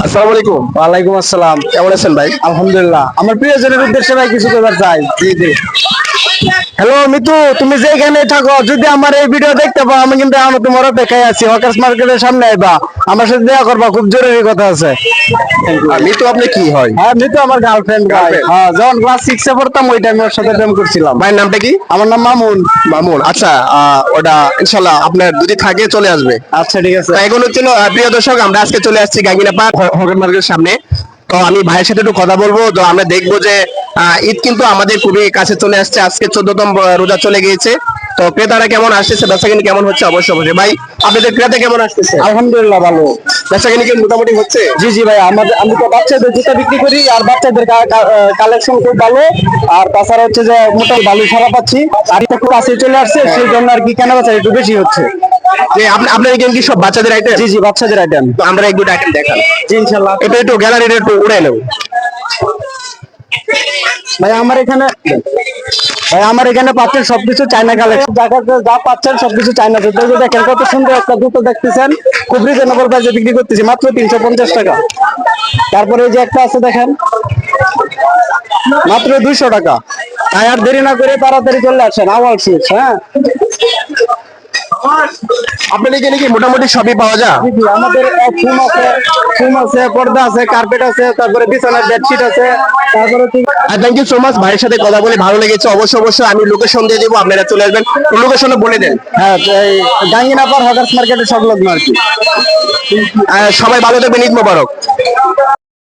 আসসালামু আলাইকুম ওয়ালাইকুম আসসালাম। কেমন আছেন ভাই? আলহামদুলিল্লাহ। আমার প্রিয় প্রিয়জনের উদ্দেশ্যে ভাই কিছু তো চাই। জি জি। হ্যালো মিতু তুমি যেখানে থাকো যদি আমার এই ভিডিও দেখতে পাও আমি কিন্তু এখন তোমার অপেক্ষায় আছি হকার্স মার্কেটের সামনে আইবা। আমার সাথে দেখা করবা খুব জরুরি কথা আছে। মিতু আপনি কি হয়? হ্যাঁ মিতু আমার গার্লফ্রেন্ড ভাই। হ্যাঁ যখন ক্লাস সিক্স এ পড়তাম ওই টাইমে ওর সাথে প্রেম করছিলাম। ভাইয়ের নামটা কি? আমার নাম মামুন। মামুন আচ্ছা ওটা ইনশাল্লাহ আপনার যদি থাকে চলে আসবে। আচ্ছা ঠিক আছে। এখন হচ্ছিল প্রিয় দর্শক আমরা আজকে চলে আসছি গাঙ্গিনা পার্ক হকের মার্কেটের সামনে। তো আমি ভাইয়ের সাথে একটু কথা বলব তো আমরা দেখব যে ঈদ কিন্তু আমাদের খুবই কাছে চলে আসছে। আজকে চোদ্দতম রোজা চলে গিয়েছে। তো ক্রেতারা কেমন আসতেছে বেচাকিনি কেমন হচ্ছে? অবশ্যই অবশ্যই ভাই আপনাদের ক্রেতা কেমন আসতেছে? আলহামদুলিল্লাহ ভালো। বেচাকিনি কি মোটামুটি হচ্ছে? জি জি ভাই আমাদের আমি তো বাচ্চাদের জুতা বিক্রি করি আর বাচ্চাদের কালেকশন খুব ভালো। আর তাছাড়া হচ্ছে যে মোটামুটি ভালো সারা পাচ্ছি। আর এটা খুব কাছে চলে আসছে সেই জন্য আর কি কেনা বেচা একটু বেশি হচ্ছে। যে আপনি আপনার এখানে কি সব বাচ্চাদের আইটেম জি জি বাচ্চাদের আইটেম আমরা এক আইটেম দেখান জি ইনশাল্লাহ। এটা একটু গ্যালারিটা একটু উড়াই নেব। আমার এখানে ভাই, আমার এখানে পাচ্ছেন সবকিছু যা পাচ্ছেন সবকিছু সুন্দর একটা দেখতেছেন। খুব মাত্র তিনশো পঞ্চাশ টাকা। তারপরে যে একটা আছে, দেখেন। মাত্র দুইশো টাকা। আর দেরি না করে তাড়াতাড়ি চলে আসেন আওয়াল শুজ হ্যাঁ। আপনার এখানে কি মোটামুটি সবই পাওয়া যায়? আমাদের ফুম আছে ফুম আছে পর্দা আছে কার্পেট আছে তারপরে বিছানার বেডশিট আছে তারপরে থ্যাংক ইউ সো মাচ ভাইয়ের সাথে কথা বলে ভালো লেগেছে। অবশ্যই অবশ্যই আমি লোকেশন দিয়ে দেবো আপনারা চলে আসবেন। লোকেশনে বলে দেন। হ্যাঁ ডাঙ্গিনাপার হকার্স মার্কেটের সংলগ্ন আর কি। সবাই ভালো থাকবেন ঈদ মোবারক।